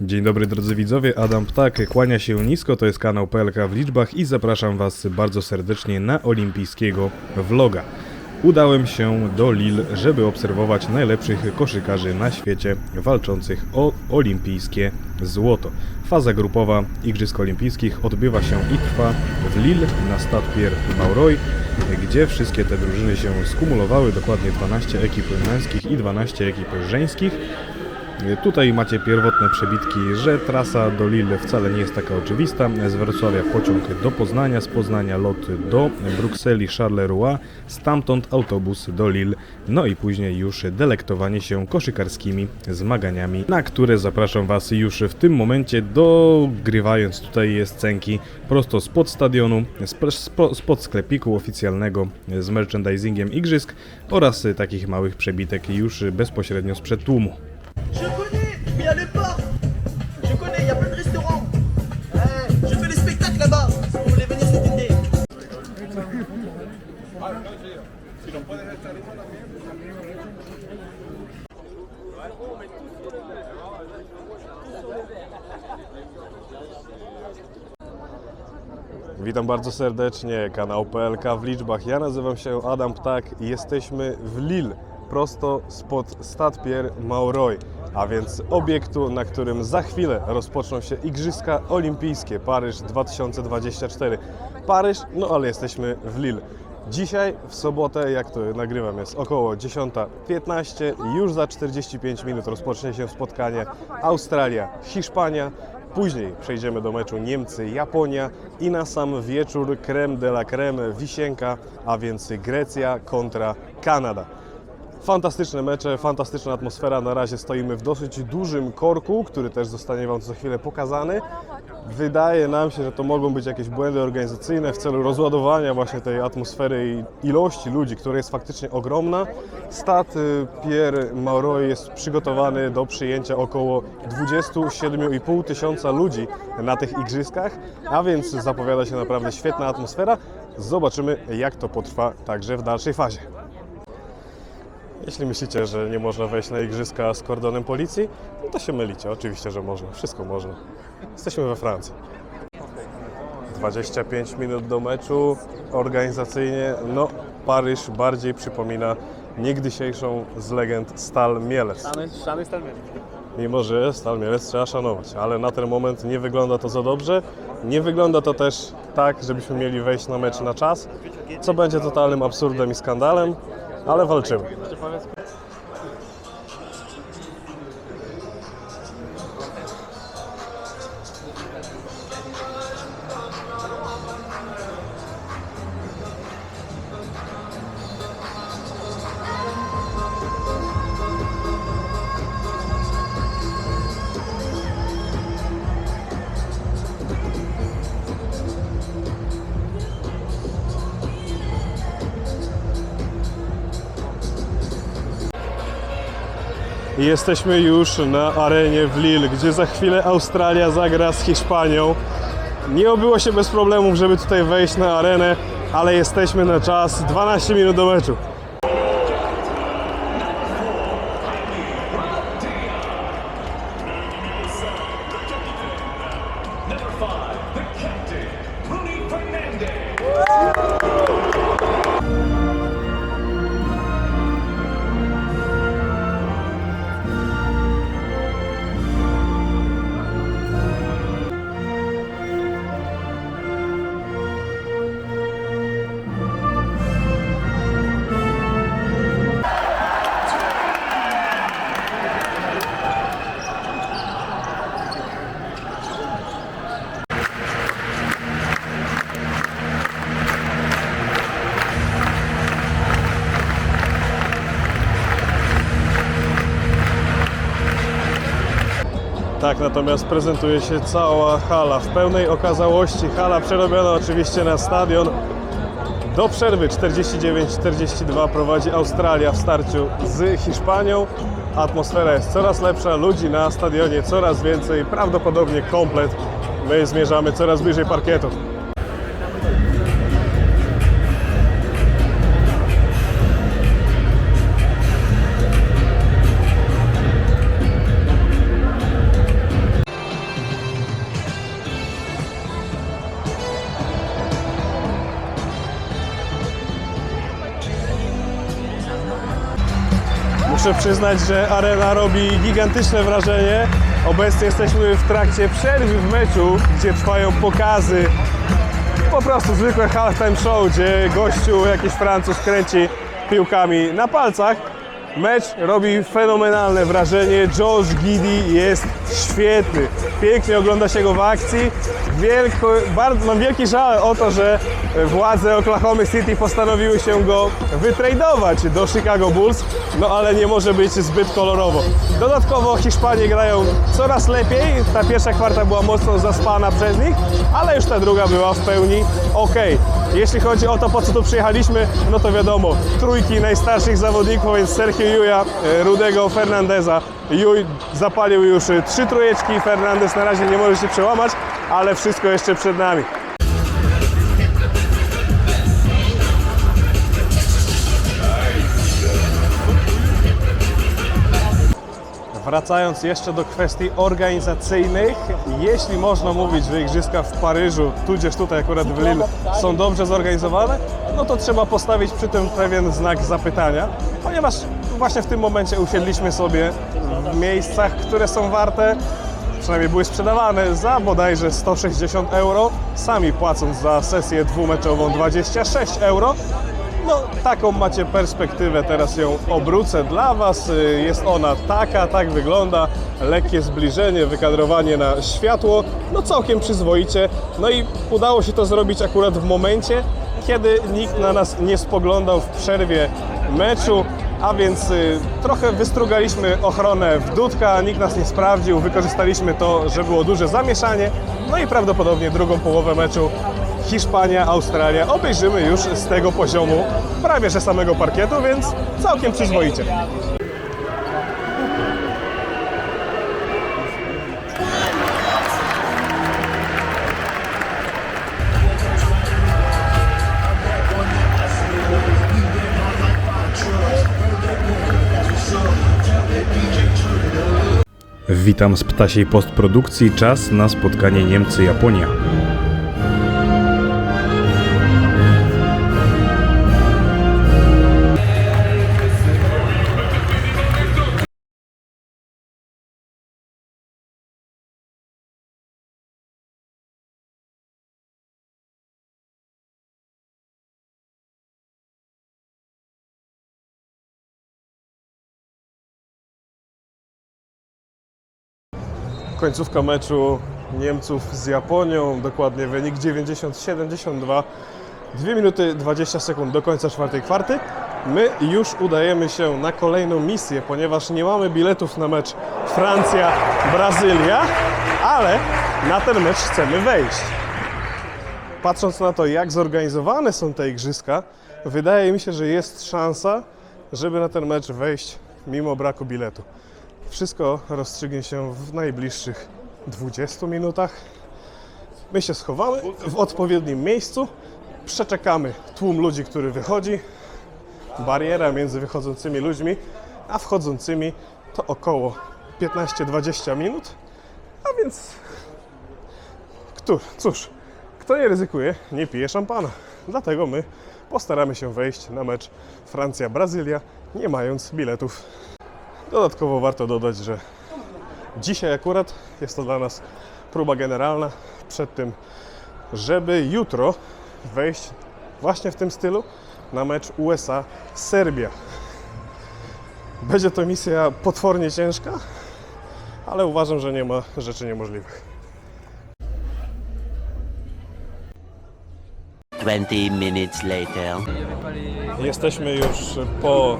Dzień dobry drodzy widzowie, Adam Ptak kłania się nisko, to jest kanał PLK w liczbach i zapraszam Was bardzo serdecznie na olimpijskiego vloga. Udałem się do Lille, żeby obserwować najlepszych koszykarzy na świecie walczących o olimpijskie złoto. Faza grupowa Igrzysk Olimpijskich odbywa się i trwa w Lille na Stade Pierre Mauroy, gdzie wszystkie te drużyny się skumulowały, dokładnie 12 ekip męskich i 12 ekip żeńskich. Tutaj macie pierwotne przebitki, że trasa do Lille wcale nie jest taka oczywista. Z Wrocławia pociąg do Poznania, z Poznania lot do Brukseli Charleroi, stamtąd autobus do Lille, no i później już delektowanie się koszykarskimi zmaganiami, na które zapraszam Was już w tym momencie, dogrywając tutaj scenki prosto spod stadionu, sp- spo- spod sklepiku oficjalnego z merchandisingiem igrzysk oraz takich małych przebitek już bezpośrednio sprzed tłumu. Je connais, il y a le bar. Je connais, il y a plein de restaurants. Eh, je fais des spectacles là-bas. Vous voulez venir cet été. Witam bardzo serdecznie, kanał PLK w liczbach. Ja nazywam się Adam Ptak i jesteśmy w Lille, prosto spod Stade Pierre Mauroy, a więc obiektu, na którym za chwilę rozpoczną się Igrzyska Olimpijskie Paryż 2024. Paryż, no ale jesteśmy w Lille. Dzisiaj, w sobotę, jak to nagrywam, jest około 10.15. Już za 45 minut rozpocznie się spotkanie Australia-Hiszpania. Później przejdziemy do meczu Niemcy-Japonia i na sam wieczór creme de la creme, wisienka, a więc Grecja kontra Kanada. Fantastyczne mecze, fantastyczna atmosfera. Na razie stoimy w dosyć dużym korku, który też zostanie Wam za chwilę pokazany. Wydaje nam się, że to mogą być jakieś błędy organizacyjne w celu rozładowania właśnie tej atmosfery i ilości ludzi, która jest faktycznie ogromna. Stad y, Pierre Mauroy jest przygotowany do przyjęcia około 27,5 tysiąca ludzi na tych igrzyskach, a więc zapowiada się naprawdę świetna atmosfera. Zobaczymy, jak to potrwa także w dalszej fazie. Jeśli myślicie, że nie można wejść na igrzyska z kordonem policji, no to się mylicie. Oczywiście, że można. Wszystko można. Jesteśmy we Francji. 25 minut do meczu. Organizacyjnie, no, Paryż bardziej przypomina niegdysiejszą z legend Stal Mielec. Szany, stal mieli. Mimo, że Stal Mielec trzeba szanować, ale na ten moment nie wygląda to za dobrze. Nie wygląda to też tak, żebyśmy mieli wejść na mecz na czas, co będzie totalnym absurdem i skandalem, ale walczymy. Jesteśmy już na arenie w Lille, gdzie za chwilę Australia zagra z Hiszpanią. Nie obyło się bez problemów, żeby tutaj wejść na arenę, ale jesteśmy na czas 12 minut do meczu. Natomiast prezentuje się cała hala w pełnej okazałości. Hala przerobiona oczywiście na stadion. Do przerwy 49-42 prowadzi Australia w starciu z Hiszpanią. Atmosfera jest coraz lepsza, ludzi na stadionie coraz więcej, prawdopodobnie komplet. My zmierzamy coraz bliżej parkietu. Muszę przyznać, że arena robi gigantyczne wrażenie. Obecnie jesteśmy w trakcie przerwy w meczu, gdzie trwają pokazy. Po prostu zwykłe halftime show, gdzie gościu, jakiś Francuz kręci piłkami na palcach. Mecz robi fenomenalne wrażenie. Josh Giddy jest świetny. Pięknie ogląda się go w akcji. Wielko, bardzo, mam wielki żal o to, że władze Oklahoma City postanowiły się go wytradować do Chicago Bulls, no ale nie może być zbyt kolorowo. Dodatkowo Hiszpanie grają coraz lepiej. Ta pierwsza kwarta była mocno zaspana przez nich, ale już ta druga była w pełni ok. Jeśli chodzi o to, po co tu przyjechaliśmy, no to wiadomo, trójki najstarszych zawodników, więc Sergio Juja, e, Rudego, Fernandeza. Juj zapalił już e, trzy trójeczki, Fernandez na razie nie może się przełamać, ale wszystko jeszcze przed nami. Wracając jeszcze do kwestii organizacyjnych, jeśli można mówić, że igrzyska w Paryżu, tudzież tutaj akurat w Lille są dobrze zorganizowane, no to trzeba postawić przy tym pewien znak zapytania, ponieważ właśnie w tym momencie usiedliśmy sobie w miejscach, które są warte, przynajmniej były sprzedawane za bodajże 160 euro, sami płacąc za sesję dwumeczową 26 euro. No, taką macie perspektywę, teraz ją obrócę dla Was. Jest ona taka, tak wygląda. Lekkie zbliżenie, wykadrowanie na światło, no całkiem przyzwoicie. No i udało się to zrobić akurat w momencie, kiedy nikt na nas nie spoglądał w przerwie meczu, a więc y, trochę wystrugaliśmy ochronę w dudka, nikt nas nie sprawdził, wykorzystaliśmy to, że było duże zamieszanie, no i prawdopodobnie drugą połowę meczu Hiszpania, Australia obejrzymy już z tego poziomu prawie że samego parkietu, więc całkiem przyzwoicie. Witam z ptasiej postprodukcji. Czas na spotkanie Niemcy-Japonia. Końcówka meczu Niemców z Japonią, dokładnie wynik 90-72. 2 minuty 20 sekund do końca czwartej kwarty. My już udajemy się na kolejną misję, ponieważ nie mamy biletów na mecz Francja-Brazylia, ale na ten mecz chcemy wejść. Patrząc na to, jak zorganizowane są te igrzyska, wydaje mi się, że jest szansa, żeby na ten mecz wejść mimo braku biletu. Wszystko rozstrzygnie się w najbliższych 20 minutach. My się schowamy w odpowiednim miejscu, przeczekamy tłum ludzi, który wychodzi, bariera między wychodzącymi ludźmi, a wchodzącymi to około 15-20 minut, a więc Któ, cóż, kto nie ryzykuje, nie pije szampana. Dlatego my postaramy się wejść na mecz Francja-Brazylia, nie mając biletów. Dodatkowo warto dodać, że dzisiaj akurat jest to dla nas próba generalna przed tym, żeby jutro wejść właśnie w tym stylu na mecz USA-Serbia. Będzie to misja potwornie ciężka, ale uważam, że nie ma rzeczy niemożliwych. 20 minutes later. Jesteśmy już po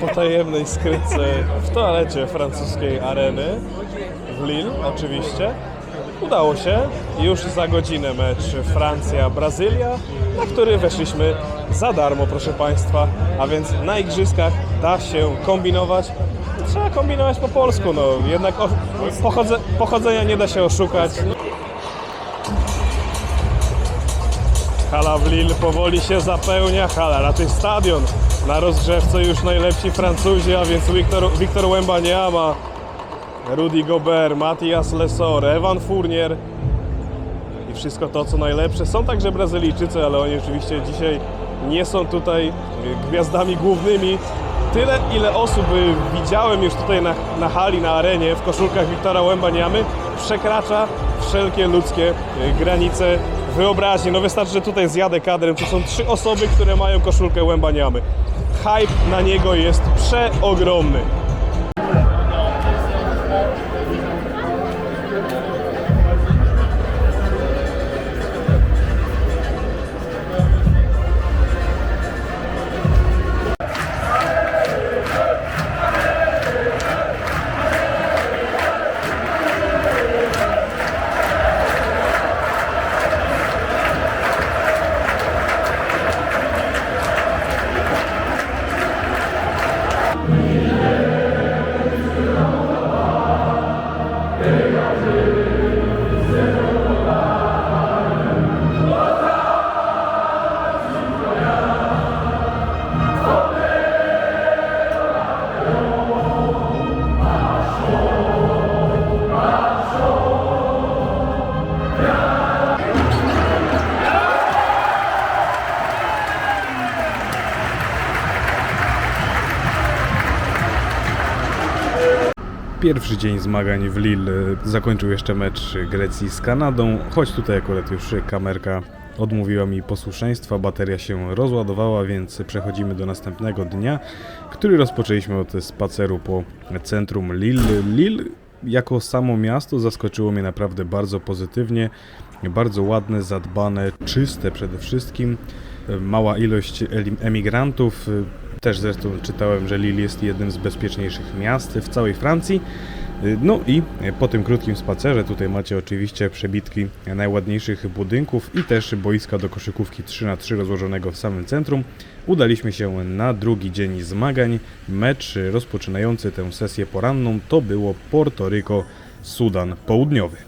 potajemnej skrytce w toalecie francuskiej areny w Lille oczywiście. Udało się. Już za godzinę mecz Francja-Brazylia, na który weszliśmy za darmo, proszę Państwa. A więc na igrzyskach da się kombinować. Trzeba kombinować po polsku, no jednak pochodze, pochodzenia nie da się oszukać. Hala w Lille powoli się zapełnia, hala, raczej stadion. Na rozgrzewce już najlepsi Francuzi, a więc Wiktor, Wiktor Wembanyama, Rudy Gobert, Matthias Lesor, Evan Fournier. I wszystko to, co najlepsze. Są także Brazylijczycy, ale oni oczywiście dzisiaj nie są tutaj gwiazdami głównymi. tyle, ile osób y, widziałem już tutaj na, na hali, na arenie, w koszulkach Wiktora Łębaniamy, przekracza wszelkie ludzkie y, granice wyobraźni. No wystarczy, że tutaj zjadę kadrem, to są trzy osoby, które mają koszulkę Łębaniamy. Hype na niego jest przeogromny. Pierwszy dzień zmagań w Lille. Zakończył jeszcze mecz Grecji z Kanadą, choć tutaj akurat już kamerka odmówiła mi posłuszeństwa, bateria się rozładowała, więc przechodzimy do następnego dnia, który rozpoczęliśmy od spaceru po centrum Lille. Lille jako samo miasto zaskoczyło mnie naprawdę bardzo pozytywnie, bardzo ładne, zadbane, czyste przede wszystkim, mała ilość emigrantów, też zresztą czytałem, że Lille jest jednym z bezpieczniejszych miast w całej Francji. No i po tym krótkim spacerze tutaj macie oczywiście przebitki najładniejszych budynków i też boiska do koszykówki 3 na 3 rozłożonego w samym centrum. Udaliśmy się na drugi dzień zmagań. Mecz rozpoczynający tę sesję poranną to było Porto Rico, Sudan Południowy.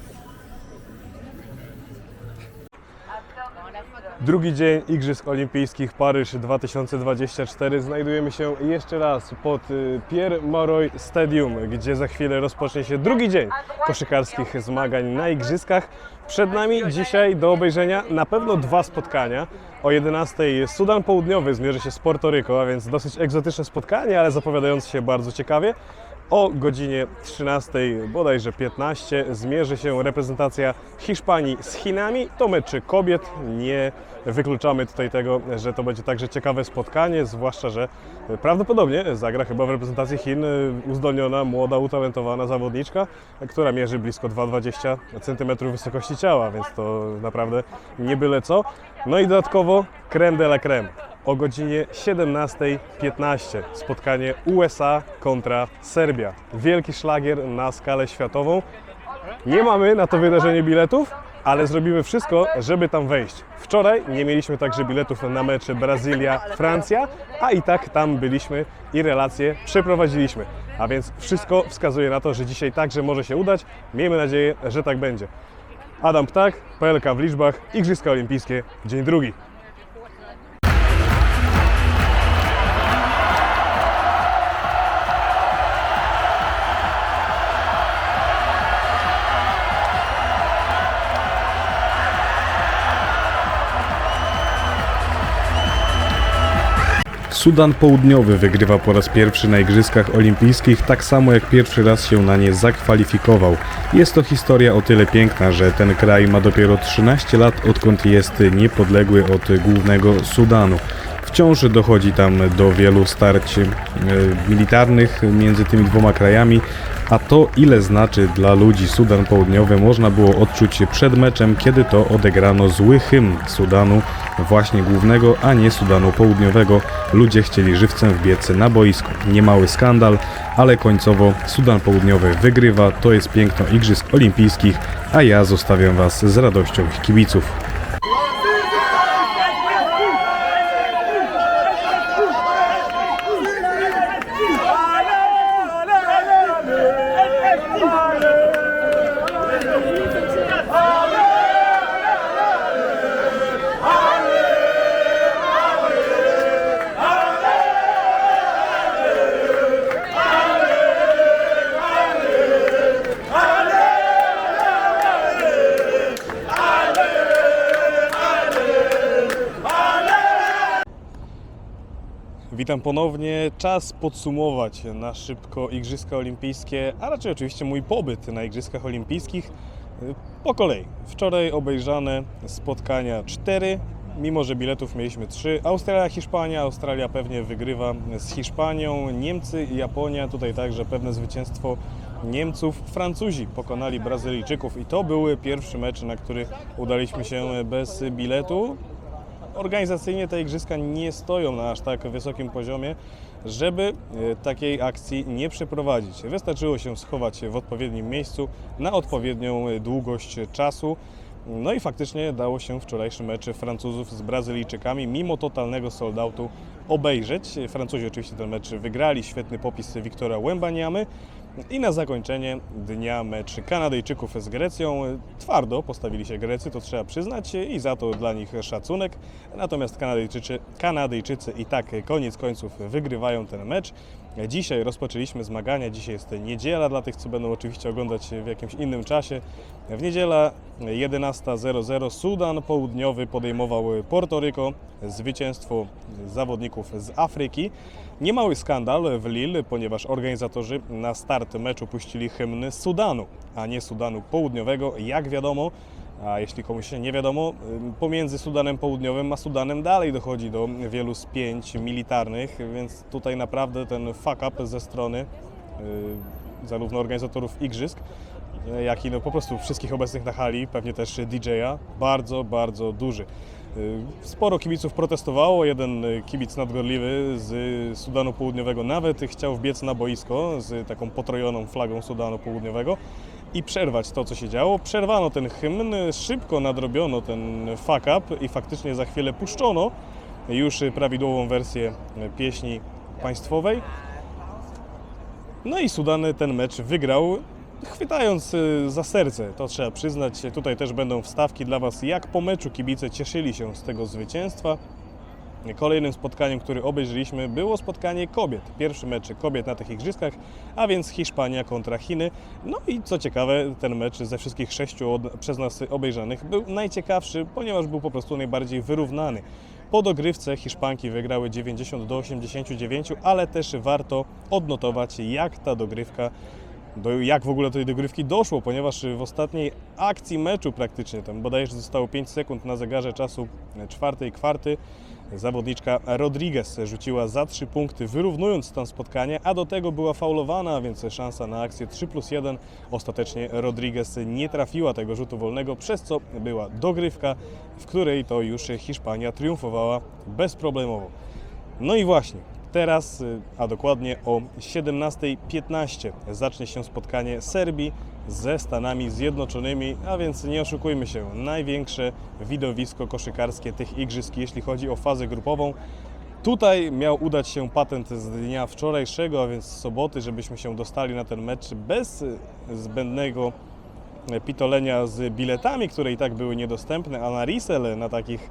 Drugi dzień Igrzysk Olimpijskich Paryż 2024. Znajdujemy się jeszcze raz pod y, Pierre Mauroy Stadium, gdzie za chwilę rozpocznie się drugi dzień koszykarskich zmagań na Igrzyskach. Przed nami dzisiaj do obejrzenia na pewno dwa spotkania. O 11 Sudan Południowy zmierzy się z Porto Rico, a więc dosyć egzotyczne spotkanie, ale zapowiadające się bardzo ciekawie. O godzinie 13, bodajże 15, zmierzy się reprezentacja Hiszpanii z Chinami. To mecz kobiet. Nie wykluczamy tutaj tego, że to będzie także ciekawe spotkanie, zwłaszcza, że prawdopodobnie zagra chyba w reprezentacji Chin uzdolniona, młoda, utalentowana zawodniczka, która mierzy blisko 2,20 cm wysokości ciała, więc to naprawdę nie byle co. No i dodatkowo creme de la creme o godzinie 17.15 spotkanie USA kontra Serbia. Wielki szlagier na skalę światową. Nie mamy na to wydarzenie biletów, ale zrobimy wszystko, żeby tam wejść. Wczoraj nie mieliśmy także biletów na mecze Brazylia-Francja, a i tak tam byliśmy i relacje przeprowadziliśmy. A więc wszystko wskazuje na to, że dzisiaj także może się udać. Miejmy nadzieję, że tak będzie. Adam Ptak, PLK w liczbach, Igrzyska Olimpijskie, dzień drugi. Sudan Południowy wygrywa po raz pierwszy na Igrzyskach Olimpijskich, tak samo jak pierwszy raz się na nie zakwalifikował. Jest to historia o tyle piękna, że ten kraj ma dopiero 13 lat, odkąd jest niepodległy od głównego Sudanu. Wciąż dochodzi tam do wielu starć e, militarnych między tymi dwoma krajami, a to ile znaczy dla ludzi Sudan Południowy można było odczuć przed meczem, kiedy to odegrano zły hymn Sudanu, właśnie głównego, a nie Sudanu Południowego. Ludzie chcieli żywcem wbiec na boisko. Niemały skandal, ale końcowo Sudan Południowy wygrywa. To jest piękno Igrzysk Olimpijskich, a ja zostawiam Was z radością kibiców. Witam ponownie. Czas podsumować na szybko Igrzyska Olimpijskie, a raczej oczywiście mój pobyt na Igrzyskach Olimpijskich. Po kolei. Wczoraj obejrzane spotkania 4, mimo że biletów mieliśmy 3. Australia, Hiszpania. Australia pewnie wygrywa z Hiszpanią. Niemcy i Japonia. Tutaj także pewne zwycięstwo Niemców. Francuzi pokonali Brazylijczyków i to były pierwsze mecze, na który udaliśmy się bez biletu organizacyjnie te igrzyska nie stoją na aż tak wysokim poziomie, żeby e, takiej akcji nie przeprowadzić. Wystarczyło się schować w odpowiednim miejscu na odpowiednią długość czasu. No i faktycznie dało się wczorajszy mecz Francuzów z Brazylijczykami mimo totalnego sold-outu obejrzeć. Francuzi oczywiście ten mecz wygrali, świetny popis Wiktora Łębaniamy. I na zakończenie dnia mecz Kanadyjczyków z Grecją. Twardo postawili się Grecy, to trzeba przyznać i za to dla nich szacunek. Natomiast Kanadyjczycy, Kanadyjczycy i tak koniec końców wygrywają ten mecz. Dzisiaj rozpoczęliśmy zmagania, dzisiaj jest niedziela dla tych, co będą oczywiście oglądać w jakimś innym czasie. W niedziela 11.00 Sudan Południowy podejmował Portoryko, zwycięstwo zawodników z Afryki. Niemały skandal w Lille, ponieważ organizatorzy na start meczu puścili hymny Sudanu, a nie Sudanu Południowego, jak wiadomo. A jeśli komuś nie wiadomo, ym, pomiędzy Sudanem Południowym a Sudanem dalej dochodzi do wielu spięć militarnych, więc tutaj naprawdę ten fuck up ze strony yy, zarówno organizatorów igrzysk, yy, jak i no po prostu wszystkich obecnych na hali, pewnie też DJ-a, bardzo, bardzo duży. Sporo kibiców protestowało, jeden kibic nadgorliwy z Sudanu Południowego nawet chciał wbiec na boisko z taką potrojoną flagą Sudanu Południowego i przerwać to, co się działo. Przerwano ten hymn, szybko nadrobiono ten fuck up i faktycznie za chwilę puszczono już prawidłową wersję pieśni państwowej. No i Sudan ten mecz wygrał, chwytając za serce, to trzeba przyznać. Tutaj też będą wstawki dla Was, jak po meczu kibice cieszyli się z tego zwycięstwa. Kolejnym spotkaniem, które obejrzeliśmy, było spotkanie kobiet. Pierwszy mecz kobiet na tych igrzyskach, a więc Hiszpania kontra Chiny. No i co ciekawe, ten mecz ze wszystkich sześciu od, przez nas obejrzanych był najciekawszy, ponieważ był po prostu najbardziej wyrównany. Po dogrywce Hiszpanki wygrały 90 do 89, ale też warto odnotować, jak ta dogrywka do, jak w ogóle do tej dogrywki doszło, ponieważ w ostatniej akcji meczu praktycznie, tam bodajże zostało 5 sekund na zegarze czasu czwartej kwarty, zawodniczka Rodriguez rzuciła za 3 punkty, wyrównując stan spotkania, a do tego była faulowana, więc szansa na akcję 3 plus 1. Ostatecznie Rodriguez nie trafiła tego rzutu wolnego, przez co była dogrywka, w której to już Hiszpania triumfowała bezproblemowo. No i właśnie, teraz, y, a dokładnie o 17.15 zacznie się spotkanie Serbii ze Stanami Zjednoczonymi, a więc nie oszukujmy się, największe widowisko koszykarskie tych igrzysk, jeśli chodzi o fazę grupową. Tutaj miał udać się patent z dnia wczorajszego, a więc z soboty, żebyśmy się dostali na ten mecz bez y, zbędnego pitolenia z biletami, które i tak były niedostępne, a na resell na takich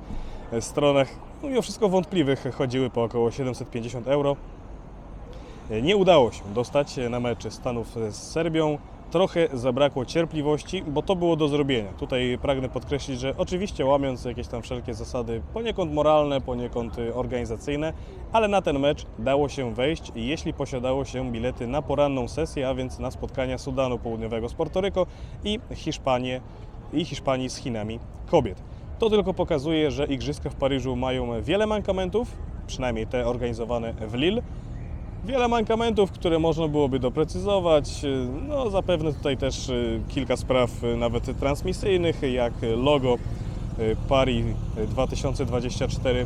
e, stronach, no mimo wszystko wątpliwych, chodziły po około 750 euro. Nie udało się dostać na mecz Stanów z Serbią. Trochę zabrakło cierpliwości, bo to było do zrobienia. Tutaj pragnę podkreślić, że oczywiście łamiąc jakieś tam wszelkie zasady poniekąd moralne, poniekąd organizacyjne, ale na ten mecz dało się wejść, jeśli posiadało się bilety na poranną sesję, a więc na spotkania Sudanu Południowego z Portoryko i Hiszpanię i Hiszpanii z Chinami kobiet. To tylko pokazuje, że igrzyska w Paryżu mają wiele mankamentów, przynajmniej te organizowane w Lille. Wiele mankamentów, które można byłoby doprecyzować. No, zapewne tutaj też y, kilka spraw y, nawet transmisyjnych, jak logo y, Paris 2024 y,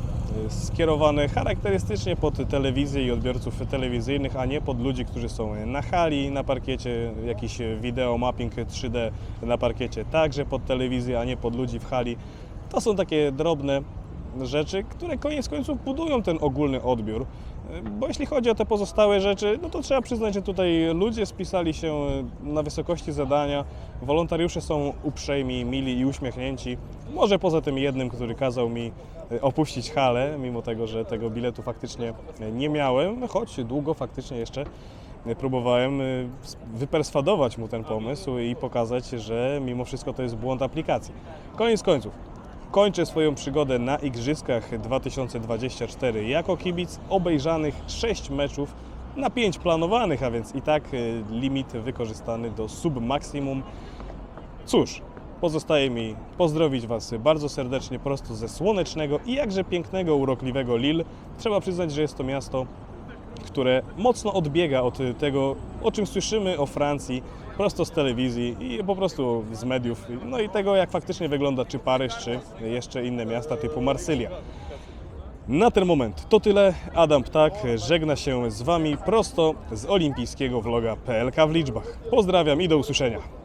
skierowane charakterystycznie pod telewizję i odbiorców telewizyjnych, a nie pod ludzi, którzy są na hali, na parkiecie, jakiś wideo mapping 3D na parkiecie, także pod telewizję, a nie pod ludzi w hali. To są takie drobne rzeczy, które koniec końców budują ten ogólny odbiór. Bo jeśli chodzi o te pozostałe rzeczy, no to trzeba przyznać, że tutaj ludzie spisali się na wysokości zadania. Wolontariusze są uprzejmi, mili i uśmiechnięci. Może poza tym jednym, który kazał mi e, opuścić halę, mimo tego, że tego biletu faktycznie nie miałem, choć długo faktycznie jeszcze próbowałem e, wyperswadować mu ten pomysł i pokazać, że mimo wszystko to jest błąd aplikacji. Koniec końców. Kończę swoją przygodę na Igrzyskach 2024 jako kibic obejrzanych 6 meczów na 5 planowanych, a więc i tak y, limit wykorzystany do submaksimum. Cóż, pozostaje mi pozdrowić Was bardzo serdecznie prosto ze słonecznego i jakże pięknego, urokliwego Lille. Trzeba przyznać, że jest to miasto, które mocno odbiega od tego, o czym słyszymy o Francji prosto z telewizji i po prostu z mediów, no i tego, jak faktycznie wygląda czy Paryż, czy jeszcze inne miasta typu Marsylia. Na ten moment to tyle. Adam Ptak żegna się z Wami prosto z olimpijskiego vloga PLK w liczbach. Pozdrawiam i do usłyszenia.